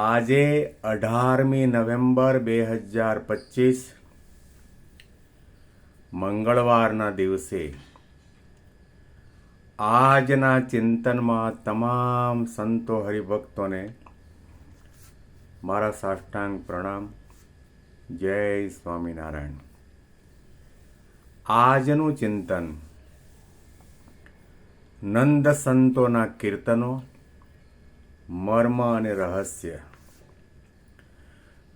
આજે અઢારમી નવેમ્બર બે હજાર પચીસ, મંગળવારના દિવસે આજના ચિંતનમાં તમામ સંતો હરિભક્તોને મારા સાષ્ટાંગ પ્રણામ. જય સ્વામિનારાયણ. આજનું ચિંતન નંદ સંતોના કીર્તનો, મર્મ અને રહસ્ય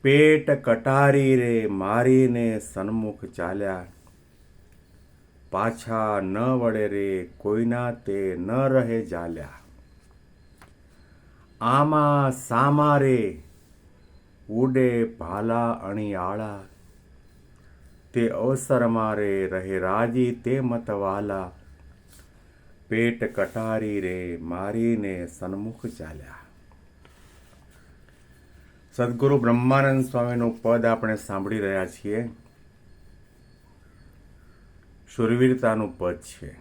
પેટ કટારી રે, મારીને સન્મુખ ચાલ્યા. પાછા ન વળે રે, કોઈના તે ન રહે જાલ્યા. આમાં સામા રે, ઉડે ભાલા અણિયાળા તે અવસર મારે રહે રાજી તે મતવાલા. પેટ કટારી રે, મારીને સન્મુખ ચાલ્યા. સદગુરુ બ્રહ્માનંદ સ્વામીનું પદ આપણે સાંભળી રહ્યા છીએ. શુરવીરતાનું પદ છે.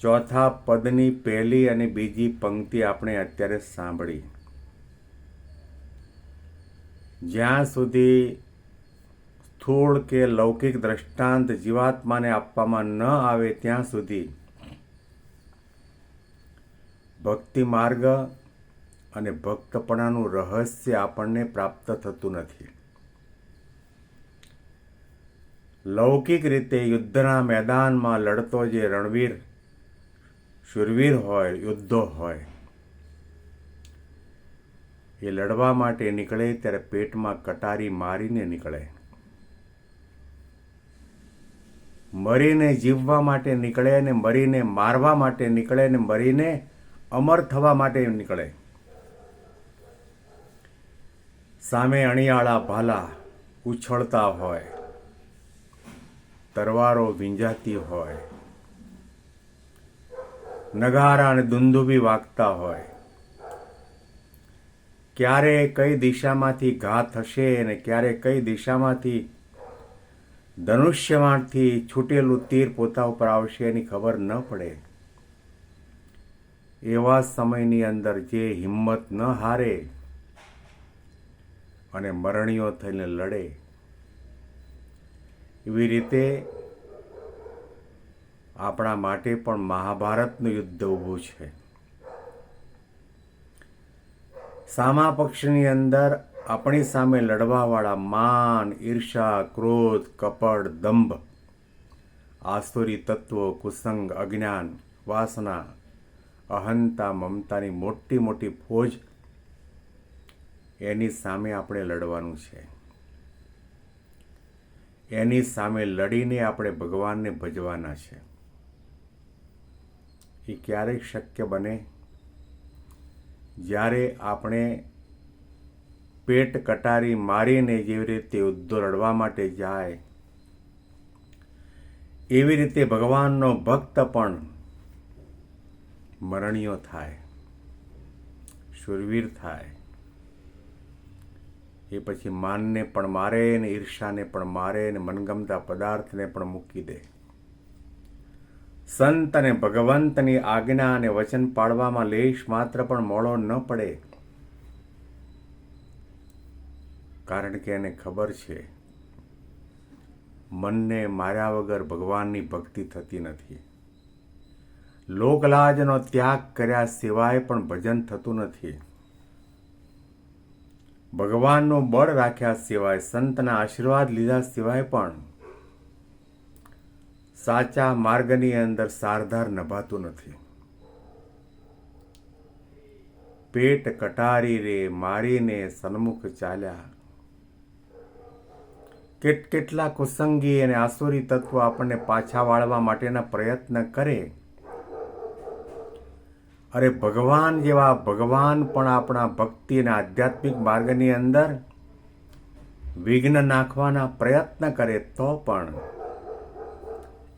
ચોથા પદની પહેલી અને બીજી પંક્તિ આપણે અત્યારે સાંભળી. જ્યાં સુધી સ્થૂળ કે લૌકિક દ્રષ્ટાંત જીવાત્માને આપવામાં ન આવે ત્યાં સુધી ભક્તિ માર્ગ અને ભક્તપણાનું રહસ્ય આપણને પ્રાપ્ત થતું નથી. લૌકિક રીતે યુદ્ધના મેદાનમાં લડતો જે રણવીર, શુરવીર હોય, યુદ્ધો હોય, એ લડવા માટે નીકળે ત્યારે પેટમાં કટારી મારીને નીકળે. મરીને જીવવા માટે નીકળે અને મરીને મારવા માટે નીકળે અને મરીને અમર થવા માટે નીકળે. સામે અણિયાળા ભાલા ઉછળતા હોય, તરવારો વિંજાતી હોય, નગારા અને દુંદુબી વાગતા હોય. ક્યારે કઈ દિશામાંથી ઘા થશે અને ક્યારે કઈ દિશામાંથી ધનુષ્યમાંથી છૂટેલું તીર પોતા ઉપર આવશે એની ખબર ન પડે. એવા સમયની અંદર જે હિંમત ન હારે અને મરણીઓ થઈને લડે. એવી રીતે આપણા માટે પણ મહાભારતનું યુદ્ધ ઊભું છે. સામા પક્ષની અંદર આપણી સામે લડવાવાળા માન ઈર્ષા ક્રોધ કપડ દંભ, આસુરી તત્વો, કુસંગ, અજ્ઞાન, વાસના, અહંતા, મમતાની મોટી મોટી ફોજ એની સામે આપણે લડવાનું છે. એની સામે લડીને આપણે ભગવાનને ભજવાના છે. એ ક્યારેક શક્ય બને? જ્યારે આપણે પેટ કટારી મારીને જેવી રીતે યુદ્ધો લડવા માટે જાય, એવી રીતે ભગવાનનો ભક્ત પણ મરણીયો થાય, શુરવીર થાય. એ પછી માનને પણ મારે ને ઈર્ષાને પણ મારે ને મનગમતા પદાર્થને પણ મૂકી દે. સંત અને ભગવંતની આજ્ઞા અને વચન પાળવામાં લેશ માત્ર પણ મોડો ન પડે. કારણ કે એને ખબર છે, મનને માર્યા વગર ભગવાનની ભક્તિ થતી નથી. લોકલાજનો ત્યાગ કર્યા સિવાય પણ ભજન થતું નથી. ભગવાનનું બળ રાખ્યા સિવાય, સંતના આશીર્વાદ લીધા સિવાય પણ સાચા માર્ગની અંદર સારધાર નભાતું નથી. પેટ કટારી રે, મારીને સન્મુખ ચાલ્યા. કેટ કેટલા કુસંગી અને આસુરી તત્વો આપણને પાછા વાળવા માટેના પ્રયત્ન કરે અરે ભગવાન જેવા ભગવાન પણ આપણા ભક્તિ અને આધ્યાત્મિક માર્ગની અંદર વિઘ્ન નાખવાના પ્રયત્ન કરે તો પણ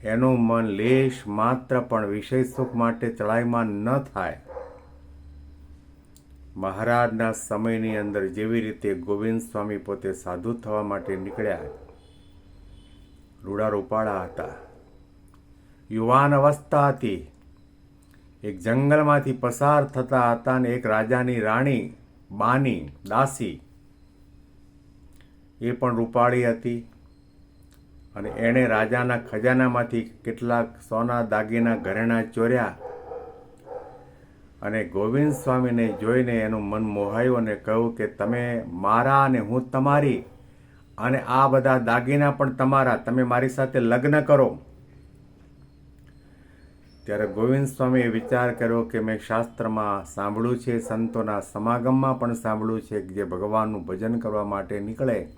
એનું મન લેશ માત્ર પણ વિષય સુખ માટે ચડાઈમાં ન થાય. મહારાજના સમયની અંદર જેવી રીતે ગોવિંદ સ્વામી પોતે સાધુ થવા માટે નીકળ્યા, રૂડા રૂપાળા હતા. યુવાન અવસ્થા હતી. એક જંગલમાંથી પસાર થતા હતા ને એક રાજાની રાણી, બાની, દાસી એ પણ રૂપાળી હતી. અને એણે રાજાના ખજાનામાંથી કેટલાક સોના દાગીના ઘરેણા ચોર્યા અને ગોવિંદ સ્વામીને જોઈને એનું મન મોહાયું અને કહ્યું કે, તમે મારા અને હું તમારી અને આ બધા દાગીના પણ તમારા. તમે મારી સાથે લગ્ન કરો. ત્યારે ગોવિંદ સ્વામીએ વિચાર કર્યો કે મેં શાસ્ત્રમાં સાંભળ્યું છે, સંતોના સમાગમમાં પણ સાંભળ્યું છે કે જે ભગવાનનું ભજન કરવા માટે નીકળે.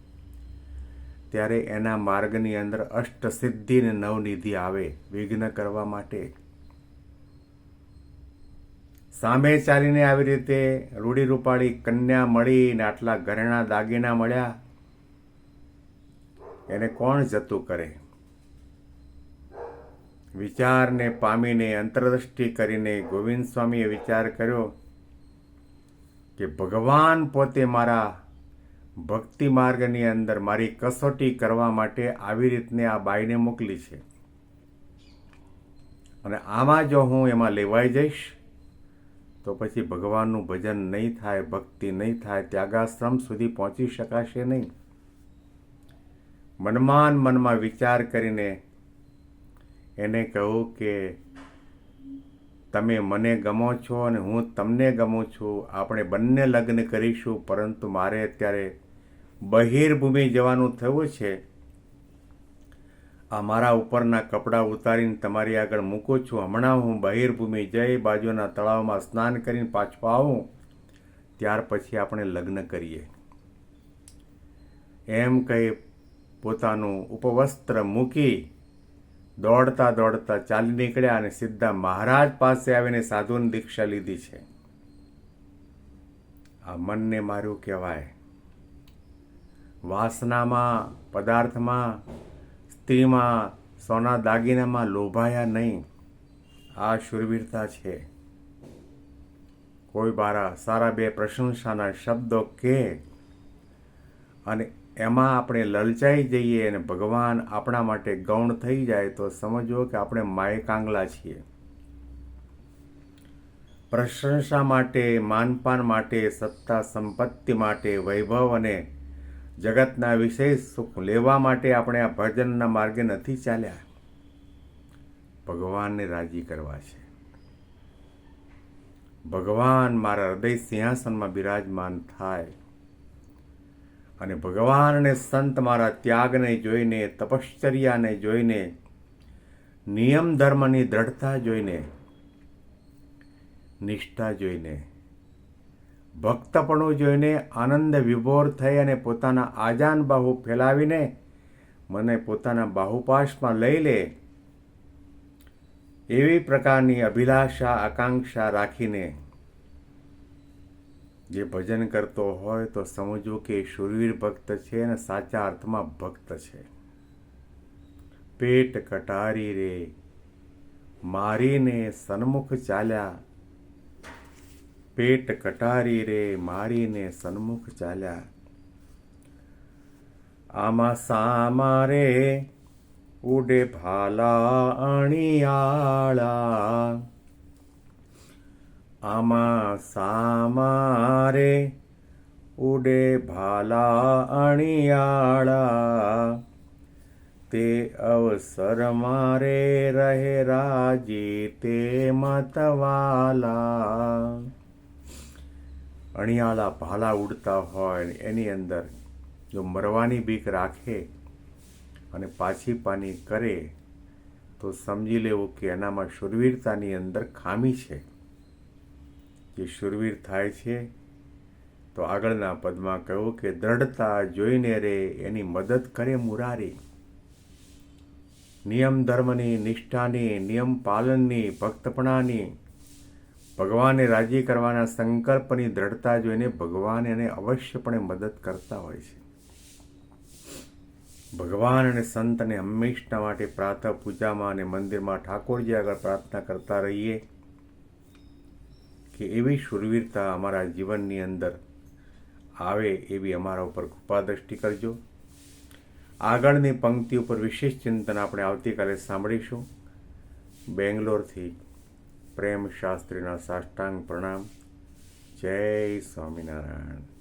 ત્યારે એના માર્ગની અંદર અષ્ટસિદ્ધિ ને નવનિધિ આવે વિઘ્ન કરવા માટે. સામે ચાલીને આવી રીતે રૂડી રૂપાળી કન્યા મળી ને આટલા ઘરેણા દાગીના મળ્યા. એને કોણ જતું કરે? વિચારને પામીને અંતરદૃષ્ટિ કરીને ગોવિંદ સ્વામીએ વિચાર કર્યો કે ભગવાન પોતે મારા ભક્તિ માર્ગની અંદર મારી કસોટી કરવા માટે આવી રીતને આ બાઈને મોકલી છે. અને આમાં જો હું એમાં લેવાઈ જઈશ, તો પછી ભગવાનનું ભજન નહીં થાય, ભક્તિ નહીં થાય, ત્યાગાશ્રમ સુધી પહોંચી શકાશે નહીં. મનમાં મનમાં વિચાર કરીને એને કહું કે તમે મને ગમો છો અને હું તમને ગમું છું. આપણે બંને લગ્ન કરીશું, પરંતુ મારે અત્યારે બહિર્ભૂમિ જવાનું થયું છે. આ મારા ઉપરના કપડાં ઉતારીને તમારી આગળ મૂકું છું. હમણાં હું બહિર્ભૂમિ જઈ બાજુના તળાવમાં સ્નાન કરીને પાછો આવું. ત્યાર પછી આપણે લગ્ન કરીએ. એમ કહી પોતાનું ઉપવસ્ત્ર મૂકી દોડતા દોડતા ચાલી નીકળ્યા અને સીધા મહારાજ પાસે આવીને સાધુની દીક્ષા લીધી છે. આ મનને મારું કહેવાય. વાસનામાં, પદાર્થમાં, સ્ત્રીમાં, સોના દાગીનામાં લોભાયા નહીં. આ શુરવીરતા છે. કોઈ બારા સારા બે પ્રશંસાના શબ્દો કે અને એમાં આપણે લલચાઈ જઈએ અને ભગવાન આપણા માટે ગૌણ થઈ જાય તો સમજવો કે આપણે માય કાંગલા છીએ. પ્રશંસા માટે, માનપાન માટે, સત્તા સંપત્તિ માટે, વૈભવ અને જગતના વિશેષ સુખ લેવા માટે આપણે આ ભજનના માર્ગે નથી ચાલ્યા. ભગવાનને રાજી કરવા છે. ભગવાન મારા હૃદય સિંહાસનમાં બિરાજમાન થાય. અને ભગવાનને સંત મારા ત્યાગને જોઈને, તપશ્ચર્યાને જોઈને, નિયમ ધર્મની દ્રઢતા જોઈને, નિષ્ઠા જોઈને, ભક્તપણું જોઈને આનંદ વિભોર થઈ અને પોતાના આજાન બાહુ ફેલાવીને મને પોતાના બાહુપાશમાં લઈ લે, એવી પ્રકારની અભિલાષા, આકાંક્ષા રાખીને જે ભજન કરતો હોય તો સમજવું કે શુરવીર ભક્ત છે અને સાચા અર્થમાં ભક્ત છે. પેટ કટારી રે, મારીને સન્મુખ ચાલ્યા. પેટ કટારી રે, મારીને સન્મુખ ચાલ્યા. આમાં સામા રે, ઉડે ભાલા અણિયાળા. આમાં સામારે ઉડે ભાલા અણિયાળા. તે અવસર મારે રહે રાજી તે મતવાલા. અણિયાળા ભાલા ઉડતા હોય એની અંદર જો મરવાની બીક રાખે અને પાછી પાની કરે, તો સમજી લેવું કે એનામાં શુરવીરતાની અંદર ખામી છે. જે શુરવીર થાય છે, તો આગળના પદમાં કહ્યું કે, દ્રઢતા જોઈને રે, એની મદદ કરે મુરારી. નિયમ ધર્મની નિષ્ઠાની, નિયમ પાલનની, ભક્તપણાની, ભગવાનને રાજી કરવાના સંકલ્પની દ્રઢતા જોઈને ભગવાન એને અવશ્યપણે મદદ કરતા હોય છે. ભગવાન અને સંતને હંમેશના માટે પ્રાતઃ પૂજામાં અને મંદિરમાં ઠાકોરજી આગળ પ્રાર્થના કરતા રહીએ. કે એવી શૂરવીરતા અમારા જીવનની અંદર આવે એવી અમારા ઉપર કૃપા દ્રષ્ટિ કરજો. આગળની પંક્તિ ઉપર વિશેષ ચિંતન આપણે આવતીકાલે સાંભળીશું. બેંગ્લોરથી પ્રેમ શાસ્ત્રીના સાષ્ટાંગ પ્રણામ. જય સ્વામિનારાયણ.